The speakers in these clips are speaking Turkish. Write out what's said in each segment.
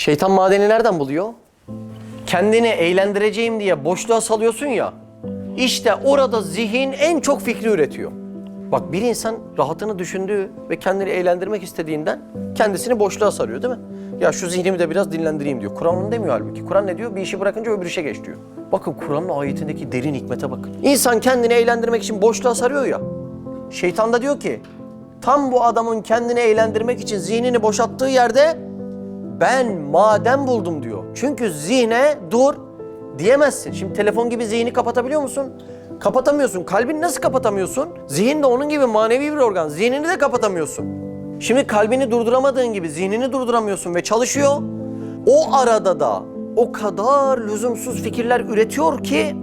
Şeytan madeni nereden buluyor? Kendini eğlendireceğim diye boşluğa salıyorsun ya. İşte orada zihin en çok fikri üretiyor. Bak bir insan rahatını düşündüğü ve kendini eğlendirmek istediğinden kendisini boşluğa sarıyor değil mi? Ya şu zihnimi de biraz dinlendireyim diyor. Kur'an demiyor halbuki. Kur'an ne diyor? Bir işi bırakınca öbür işe geç diyor. Bakın Kur'an'ın ayetindeki derin hikmete bakın. İnsan kendini eğlendirmek için boşluğa sarıyor ya. Şeytan da diyor ki tam bu adamın kendini eğlendirmek için zihnini boşalttığı yerde ben maden buldum diyor. Çünkü zihne dur diyemezsin. Şimdi telefon gibi zihni kapatabiliyor musun? Kapatamıyorsun. Kalbini nasıl kapatamıyorsun? Zihin de onun gibi manevi bir organ. Zihnini de kapatamıyorsun. Şimdi kalbini durduramadığın gibi zihnini durduramıyorsun ve çalışıyor. O arada da o kadar lüzumsuz fikirler üretiyor ki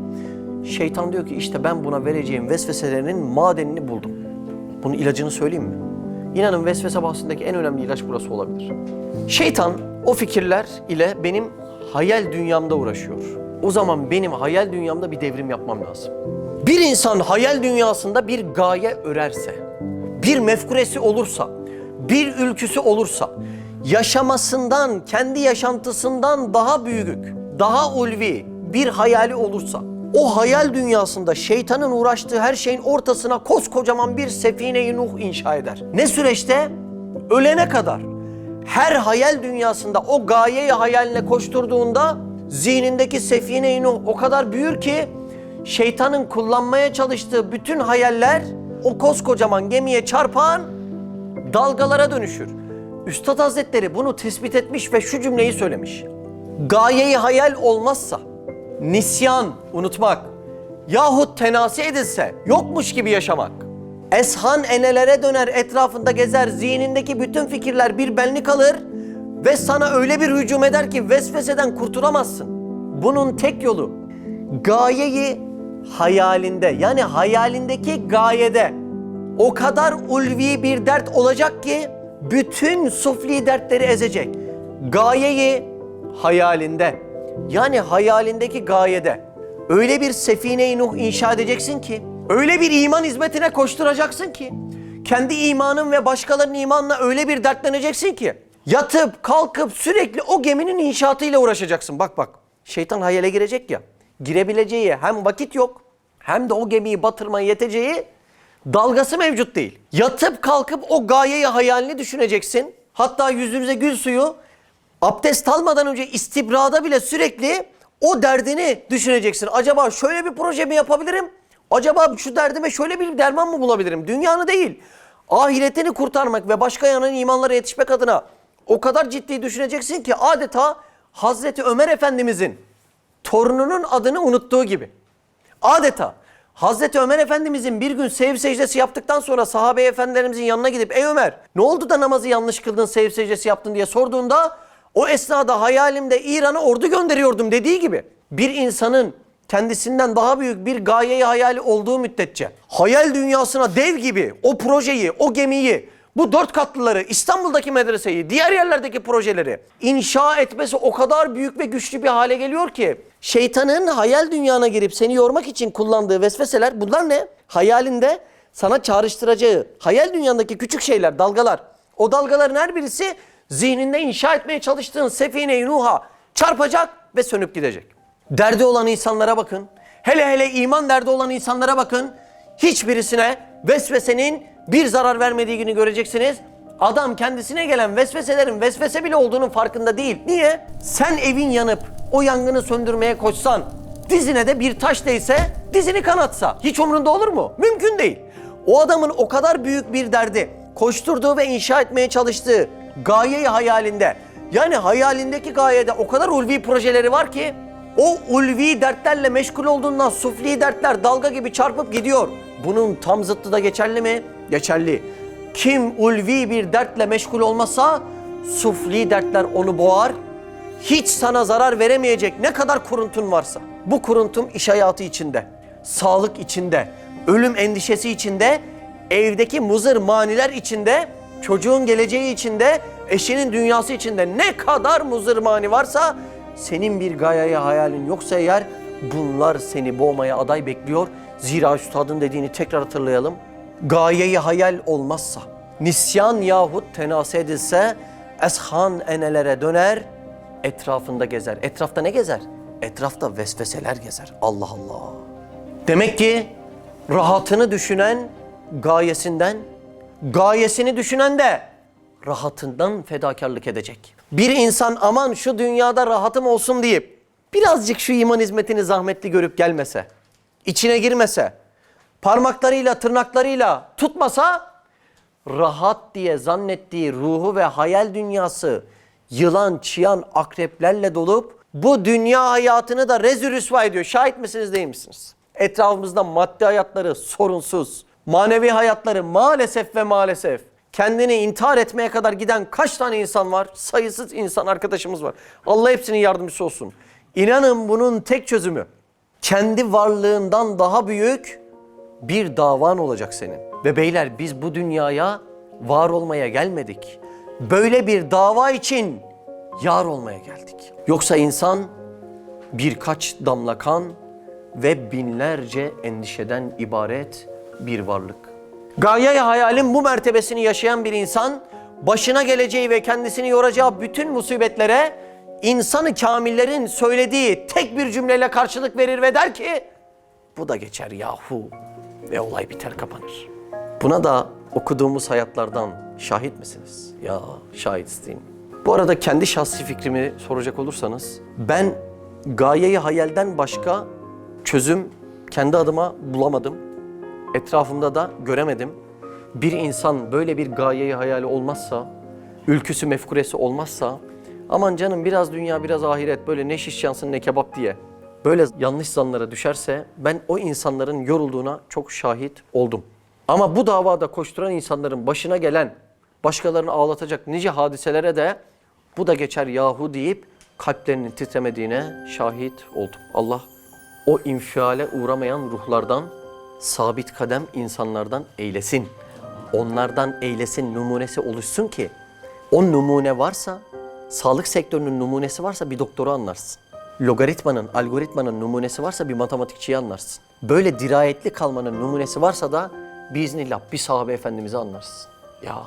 şeytan diyor ki işte ben buna vereceğim vesveselerinin madenini buldum. Bunun ilacını söyleyeyim mi? İnanın vesvese bahsindeki en önemli ilaç burası olabilir. Şeytan o fikirler ile benim hayal dünyamda uğraşıyor. O zaman benim hayal dünyamda bir devrim yapmam lazım. Bir insan hayal dünyasında bir gaye örerse, bir mefkuresi olursa, bir ülküsü olursa, yaşamasından, kendi yaşantısından daha büyük, daha ulvi bir hayali olursa, o hayal dünyasında şeytanın uğraştığı her şeyin ortasına koskocaman bir sefine-i Nuh inşa eder. Ne süreçte? Ölene kadar. Her hayal dünyasında o gayeyi hayaline koşturduğunda zihnindeki sefine-i o kadar büyür ki şeytanın kullanmaya çalıştığı bütün hayaller o koskocaman gemiye çarpan dalgalara dönüşür. Üstad Hazretleri bunu tespit etmiş ve şu cümleyi söylemiş. Gayeyi hayal olmazsa, nisyan, unutmak yahut tenasi edilse yokmuş gibi yaşamak. Eshan enelere döner etrafında gezer zihnindeki bütün fikirler bir benlik alır ve sana öyle bir hücum eder ki vesveseden kurtulamazsın. Bunun tek yolu gayeyi hayalinde yani hayalindeki gayede o kadar ulvi bir dert olacak ki bütün sufli dertleri ezecek. Gayeyi hayalinde yani hayalindeki gayede öyle bir sefine-i Nuh inşa edeceksin ki öyle bir iman hizmetine koşturacaksın ki kendi imanın ve başkalarının imanla öyle bir dertleneceksin ki yatıp kalkıp sürekli o geminin inşaatıyla uğraşacaksın. Bak bak şeytan hayale girecek ya girebileceği hem vakit yok hem de o gemiyi batırmaya yeteceği dalgası mevcut değil. Yatıp kalkıp o gayeyi hayalini düşüneceksin. Hatta yüzünüze gül suyu abdest almadan önce istibrada bile sürekli o derdini düşüneceksin. Acaba şöyle bir proje mi yapabilirim? Acaba şu derdime şöyle bir derman mı bulabilirim? Dünyanı değil. Ahiretini kurtarmak ve başka yanın imanlara yetişmek adına o kadar ciddi düşüneceksin ki adeta Hazreti Ömer Efendimizin torununun adını unuttuğu gibi. Adeta Hazreti Ömer Efendimizin bir gün sev secdesi yaptıktan sonra sahabe efendilerimizin yanına gidip ey Ömer ne oldu da namazı yanlış kıldın sev secdesi yaptın diye sorduğunda o esnada hayalimde İran'a ordu gönderiyordum dediği gibi bir insanın kendisinden daha büyük bir gayeyi hayali olduğu müddetçe hayal dünyasına dev gibi o projeyi, o gemiyi, bu dört katlıları, İstanbul'daki medreseyi, diğer yerlerdeki projeleri inşa etmesi o kadar büyük ve güçlü bir hale geliyor ki şeytanın hayal dünyana girip seni yormak için kullandığı vesveseler bunlar ne? Hayalinde sana çağrıştıracağı hayal dünyandaki küçük şeyler, dalgalar. O dalgaların her birisi zihninde inşa etmeye çalıştığın sefine-i Nuh'a çarpacak ve sönüp gidecek. Derdi olan insanlara bakın. Hele hele iman derdi olan insanlara bakın. Hiçbirisine vesvesenin bir zarar vermediği günü göreceksiniz. Adam kendisine gelen vesveselerin vesvese bile olduğunun farkında değil. Niye? Sen evin yanıp o yangını söndürmeye koşsan, dizine de bir taş değse, dizini kanatsa hiç umrunda olur mu? Mümkün değil. O adamın o kadar büyük bir derdi, koşturduğu ve inşa etmeye çalıştığı gayeyi hayalinde, yani hayalindeki gayede o kadar ulvi projeleri var ki o ulvi dertlerle meşgul olduğundan sufli dertler dalga gibi çarpıp gidiyor. Bunun tam zıttı da geçerli mi? Geçerli. Kim ulvi bir dertle meşgul olmasa sufli dertler onu boğar. Hiç sana zarar veremeyecek ne kadar kuruntun varsa. Bu kuruntum iş hayatı içinde, sağlık içinde, ölüm endişesi içinde, evdeki muzır maniler içinde, çocuğun geleceği içinde, eşinin dünyası içinde ne kadar muzır mani varsa senin bir gayeye hayalin yoksa eğer bunlar seni boğmaya aday bekliyor. Zira üstadın dediğini tekrar hatırlayalım. Gayeyi hayal olmazsa, nisyan yahut tenase edilse eshan enelere döner etrafında gezer. Etrafta ne gezer? Etrafta vesveseler gezer. Allah Allah. Demek ki rahatını düşünen gayesinden, gayesini düşünen de rahatından fedakarlık edecek. Bir insan aman şu dünyada rahatım olsun deyip birazcık şu iman hizmetini zahmetli görüp gelmese, içine girmese, parmaklarıyla tırnaklarıyla tutmasa rahat diye zannettiği ruhu ve hayal dünyası yılan, çıyan, akreplerle dolup bu dünya hayatını da rezil rüsva ediyor. Şahit misiniz değil misiniz? Etrafımızda maddi hayatları sorunsuz, manevi hayatları maalesef ve maalesef kendini intihar etmeye kadar giden kaç tane insan var? Sayısız insan arkadaşımız var. Allah hepsinin yardımcısı olsun. İnanın bunun tek çözümü kendi varlığından daha büyük bir davan olacak senin. Ve beyler biz bu dünyaya var olmaya gelmedik. Böyle bir dava için yar olmaya geldik. Yoksa insan birkaç damla kan ve binlerce endişeden ibaret bir varlık. Gaye hayalin bu mertebesini yaşayan bir insan başına geleceği ve kendisini yoracağı bütün musibetlere insanı kamillerin söylediği tek bir cümleyle karşılık verir ve der ki bu da geçer yahu ve olay biter kapanır. Buna da okuduğumuz hayatlardan şahit misiniz? Ya şahit değil. Bu arada kendi şahsi fikrimi soracak olursanız ben gayeyi hayalden başka çözüm kendi adıma bulamadım. Etrafımda da göremedim. Bir insan böyle bir gayeyi hayali olmazsa, ülküsü mefkuresi olmazsa, aman canım biraz dünya biraz ahiret böyle ne şiş yansın ne kebap diye böyle yanlış zanlara düşerse ben o insanların yorulduğuna çok şahit oldum. Ama bu davada koşturan insanların başına gelen başkalarını ağlatacak nice hadiselere de bu da geçer yahu deyip kalplerinin titremediğine şahit oldum. Allah o infiale uğramayan ruhlardan, sabit kadem insanlardan eylesin. Onlardan eylesin, numunesi oluşsun ki o numune varsa, sağlık sektörünün numunesi varsa bir doktoru anlarsın. Logaritmanın, algoritmanın numunesi varsa bir matematikçiyi anlarsın. Böyle dirayetli kalmanın numunesi varsa da biiznillah bir sahabe efendimizi anlarsın. Ya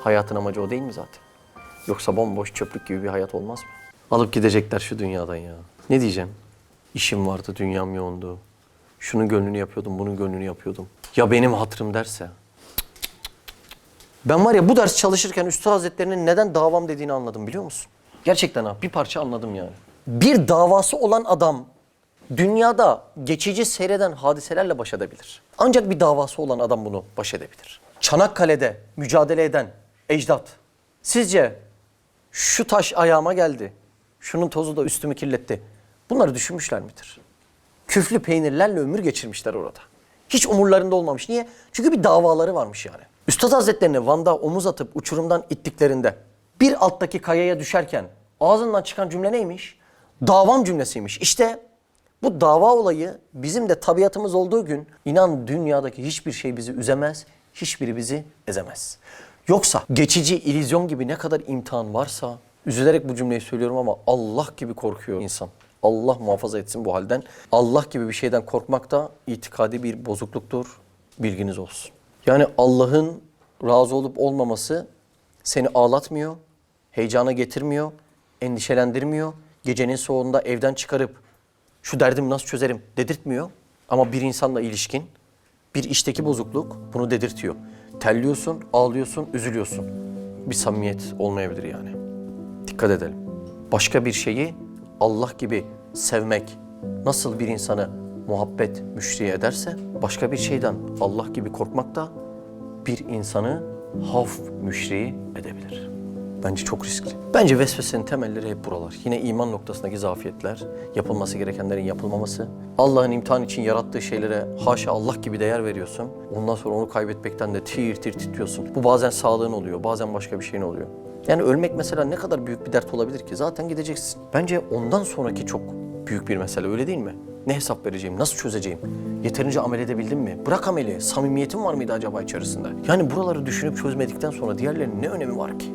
hayatın amacı o değil mi zaten? Yoksa bomboş çöplük gibi bir hayat olmaz mı? Alıp gidecekler şu dünyadan ya. Ne diyeceğim? İşim vardı, dünyam yoğundu. Şunun gönlünü yapıyordum, bunun gönlünü yapıyordum. Ya benim hatırım derse? Ben var ya bu ders çalışırken Üstad Hazretleri'nin neden davam dediğini anladım biliyor musun? Gerçekten ha bir parça anladım yani. Bir davası olan adam dünyada geçici seyreden hadiselerle baş edebilir. Ancak bir davası olan adam bunu baş edebilir. Çanakkale'de mücadele eden ecdat. Sizce şu taş ayağıma geldi, şunun tozu da üstümü kirletti. Bunları düşünmüşler midir? Küflü peynirlerle ömür geçirmişler orada. Hiç umurlarında olmamış. Niye? Çünkü bir davaları varmış yani. Üstad Hazretlerini Van'da omuz atıp uçurumdan ittiklerinde bir alttaki kayaya düşerken ağzından çıkan cümle neymiş? Davam cümlesiymiş. İşte bu dava olayı bizim de tabiatımız olduğu gün inan dünyadaki hiçbir şey bizi üzemez, hiçbiri bizi ezemez. Yoksa geçici illüzyon gibi ne kadar imtihan varsa üzülerek bu cümleyi söylüyorum ama Allah gibi korkuyor insan. Allah muhafaza etsin bu halden. Allah gibi bir şeyden korkmak da itikadi bir bozukluktur. Bilginiz olsun. Yani Allah'ın razı olup olmaması seni ağlatmıyor, heyecana getirmiyor, endişelendirmiyor. Gecenin soğuğunda evden çıkarıp şu derdimi nasıl çözerim dedirtmiyor. Ama bir insanla ilişkin, bir işteki bozukluk bunu dedirtiyor. Terliyorsun, ağlıyorsun, üzülüyorsun. Bir samimiyet olmayabilir yani. Dikkat edelim. Başka bir şeyi Allah gibi sevmek nasıl bir insanı muhabbet müşri ederse başka bir şeyden Allah gibi korkmak da bir insanı havf müşri edebilir. Bence çok riskli. Bence vesvesenin temelleri hep buralar. Yine iman noktasındaki zafiyetler, yapılması gerekenlerin yapılmaması. Allah'ın imtihan için yarattığı şeylere haşa Allah gibi değer veriyorsun. Ondan sonra onu kaybetmekten de tir tir titriyorsun. Bu bazen sağlığın oluyor, bazen başka bir şeyin oluyor. Yani ölmek mesela ne kadar büyük bir dert olabilir ki? Zaten gideceksin. Bence ondan sonraki çok büyük bir mesele öyle değil mi? Ne hesap vereceğim, nasıl çözeceğim? Yeterince amel edebildim mi? Bırak ameli, samimiyetim var mıydı acaba içerisinde? Yani buraları düşünüp çözmedikten sonra diğerlerinin ne önemi var ki?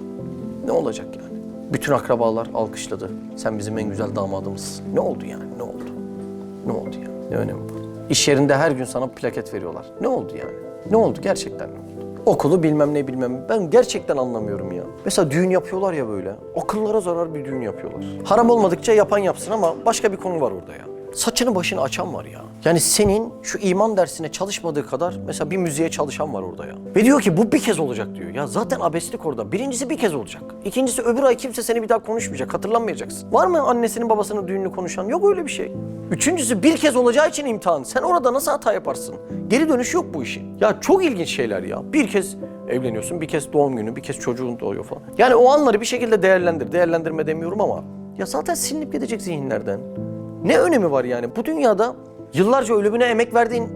Ne olacak yani? Bütün akrabalar alkışladı. Sen bizim en güzel damadımızsın. Ne oldu yani? Ne oldu? Ne oldu yani? Ne önemi var? İş yerinde her gün sana plaket veriyorlar. Ne oldu yani? Ne oldu? Gerçekten ne oldu? Okulu bilmem ne bilmem. Ben gerçekten anlamıyorum ya. Mesela düğün yapıyorlar ya böyle. Akıllara zarar bir düğün yapıyorlar. Haram olmadıkça yapan yapsın ama başka bir konu var orada ya. Saçını başını açan var ya. Yani senin şu iman dersine çalışmadığı kadar mesela bir müziğe çalışan var orada ya. Ve diyor ki bu bir kez olacak diyor. Ya zaten abeslik orada. Birincisi bir kez olacak. İkincisi öbür ay kimse seni bir daha konuşmayacak. Hatırlanmayacaksın. Var mı annesinin babasının düğününü konuşan? Yok öyle bir şey. Üçüncüsü bir kez olacağı için imtihan. Sen orada nasıl hata yaparsın? Geri dönüş yok bu işin. Ya çok ilginç şeyler ya. Bir kez evleniyorsun, bir kez doğum günü, bir kez çocuğun doğuyor falan. Yani o anları bir şekilde değerlendir. Değerlendirme demiyorum ama ya zaten silinip gidecek zihinlerden. Ne önemi var yani? Bu dünyada yıllarca ölümüne emek verdiğin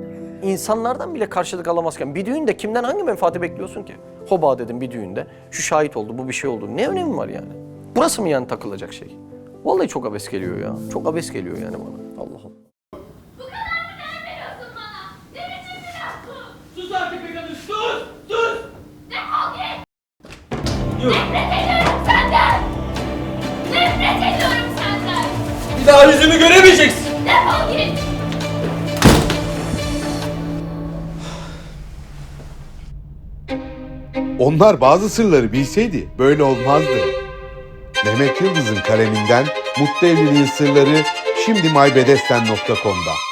insanlardan bile karşılık alamazken bir düğünde kimden hangi menfaati bekliyorsun ki? Hoba dedim bir düğünde. Şu şahit oldu, bu bir şey oldu. Ne önemi var yani? Burası mı yani takılacak şey? Vallahi çok abes geliyor ya. Çok abes geliyor yani bana. Allah Allah. Bu kadar mı değer veriyorsun bana? Ne biçim bir laf bu? Sus artık be kadın sus sus. Defol git! Yok. Nefret Bir daha yüzümü göremeyeceksin. Defol git! Onlar bazı sırları bilseydi böyle olmazdı. Mehmet Yıldız'ın kaleminden Mutlu Evliliğin Sırları şimdi mybedesten.com'da.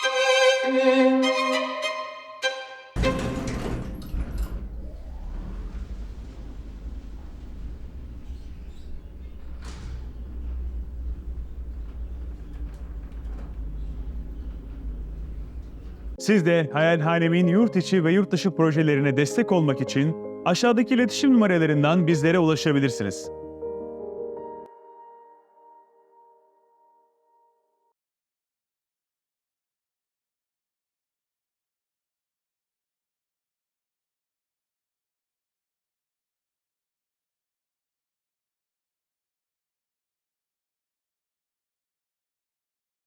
Siz de Hayalhanem'in yurt içi ve yurt dışı projelerine destek olmak için aşağıdaki iletişim numaralarından bizlere ulaşabilirsiniz.